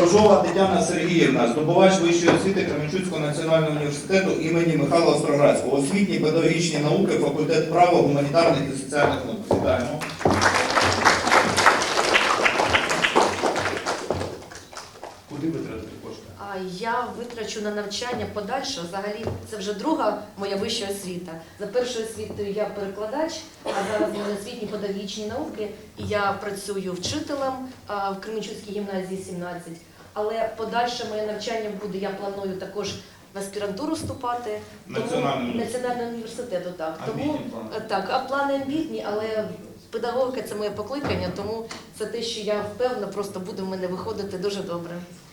Боржова Тетяна Сергіївна, здобувач вищої освіти Кременчуцького національного університету імені Михайла Остроградського, освітні педагогічні науки, факультет права, гуманітарних і соціальних наук. Вітаємо. Я витрачу на навчання подальше. Взагалі, це вже друга моя вища освіта. За першою освітою я перекладач, а зараз мене освітні педагогічні науки. І я працюю вчителем в Кременчуцькій гімназії 17. Але подальше моє навчання буде. Я планую також в аспірантуру вступати. Тому- Національний університет. Національного університету, так. Тому Так, а плани амбітні, але педагогіка це моє покликання, тому це те, що я впевнена, просто буде в мене виходити дуже добре.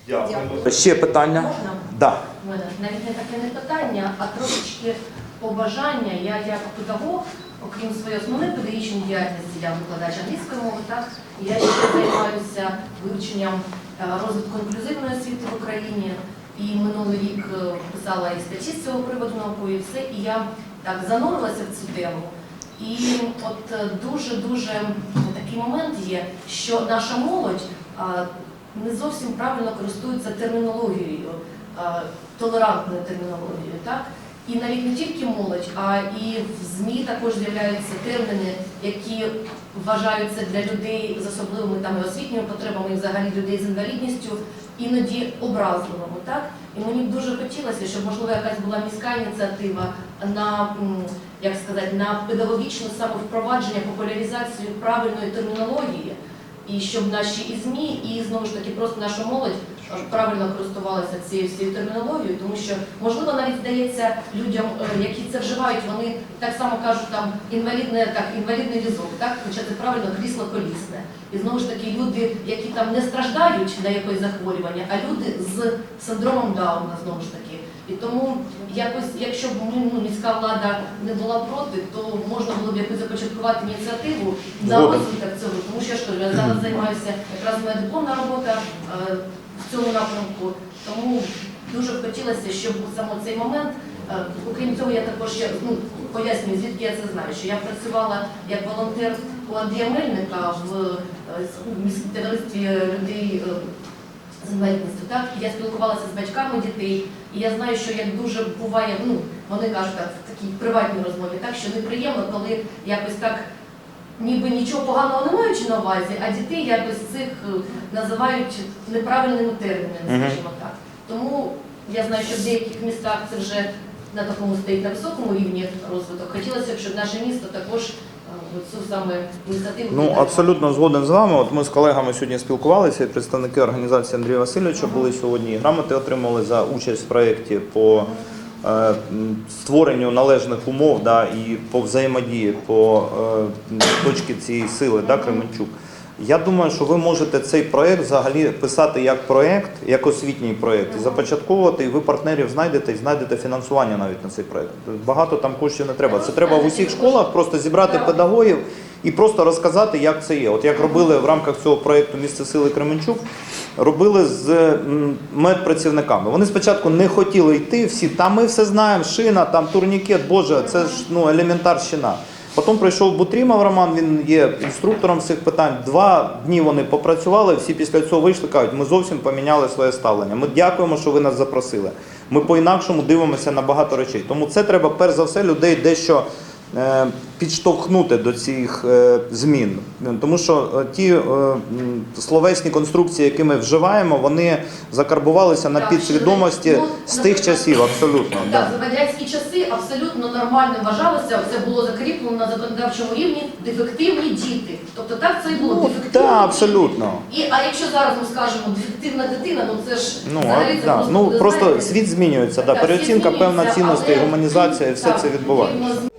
Дякую. Ще питання? Можна? Да. Мене навіть не таке не питання, а трошечки побажання. Я як педагог, окрім своєї основної педагогічної діяльності, я викладач англійської мови, так я ще займаюся вивченням е, розвитку інклюзивної освіти в Україні. І минулий рік е, писала і статті з цього приводу наукові, і все. І я так занурилася в цю тему. І от дуже дуже такий момент є, що наша молодь не зовсім правильно користується термінологією, толерантною термінологією, так? І навіть не тільки молодь, а і в ЗМІ також з'являються терміни, які вважаються для людей з особливими там освітніми потребами, і взагалі людей з інвалідністю, іноді образливому. Так? І мені б дуже хотілося, щоб можливо якась була міська ініціатива на як сказати, на педагогічне самовпровадження, популяризацію правильної термінології, і щоб наші і ЗМІ, і знову ж таки просто наша молодь правильно користувалася цією всією термінологією, тому що можливо навіть здається людям, е, які це вживають, вони так само кажуть там інвалідне, так інвалідний візок, так хоча це правильно крісло колісне. І знову ж таки люди, які там не страждають на якесь захворювання, а люди з синдромом Дауна знову ж таки. І тому якось, якщо б ну, ну, міська влада не була проти, то можна було б якось започаткувати ініціативу Згоден. розвиток цього. Тому що я ж кажу, я зараз займаюся якраз моя дипломна робота е, в цьому напрямку. Тому дуже хотілося, щоб саме цей момент, е, окрім цього, я також ще ну, пояснюю, звідки я це знаю, що я працювала як волонтер у Андрія Мельника в е, товаристві людей. е, з інвалідністю, так я спілкувалася з батьками дітей, і я знаю, що як дуже буває, ну вони кажуть так в такій приватній розмові, так що неприємно, коли якось так. Ніби нічого поганого не маючи на увазі, а дітей якось цих е, називають неправильними термінами, скажімо так. Тому я знаю, що в деяких містах це вже на такому стоїть на високому рівні розвиток. Хотілося б, щоб наше місто також е, цю саме ініціативу Ну абсолютно згоден з вами. От ми з колегами сьогодні спілкувалися. і Представники організації Андрія Васильовича були сьогодні. і Грамоти отримали за участь в проєкті по створенню належних умов да, і по взаємодії по е, точки цієї сили, да, Кременчук. Я думаю, що ви можете цей проєкт взагалі писати як проєкт, як освітній проєкт, і започатковувати, і ви партнерів знайдете і знайдете фінансування навіть на цей проєкт. Багато там коштів не треба. Це треба в усіх школах просто зібрати педагогів і просто розказати, як це є. От як робили в рамках цього проєкту Місце сили Кременчук, робили з медпрацівниками. Вони спочатку не хотіли йти, всі там ми все знаємо, шина, там турнікет, Боже, це ж ну елементарщина. Потім прийшов Бутрімов Роман, він є інструктором цих питань. Два дні вони попрацювали, всі після цього вийшли, кажуть, ми зовсім поміняли своє ставлення. Ми дякуємо, що ви нас запросили. Ми по-інакшому дивимося на багато речей. Тому це треба перш за все людей дещо підштовхнути до цих е, змін. Тому що е, ті е, словесні конструкції, які ми вживаємо, вони закарбувалися на підсвідомості ну, з тих часів, абсолютно. Так, за радянські часи абсолютно нормально вважалося, це було закріплено на законодавчому рівні дефективні діти. Тобто так це і було Ну, дефективні так, абсолютно. І а якщо зараз ми скажемо дефективна дитина, ну це ж Ну, взагалі це да. просто ну просто світ змінюється, да. переоцінка певна але- гуманізація, і все так, це відбувається.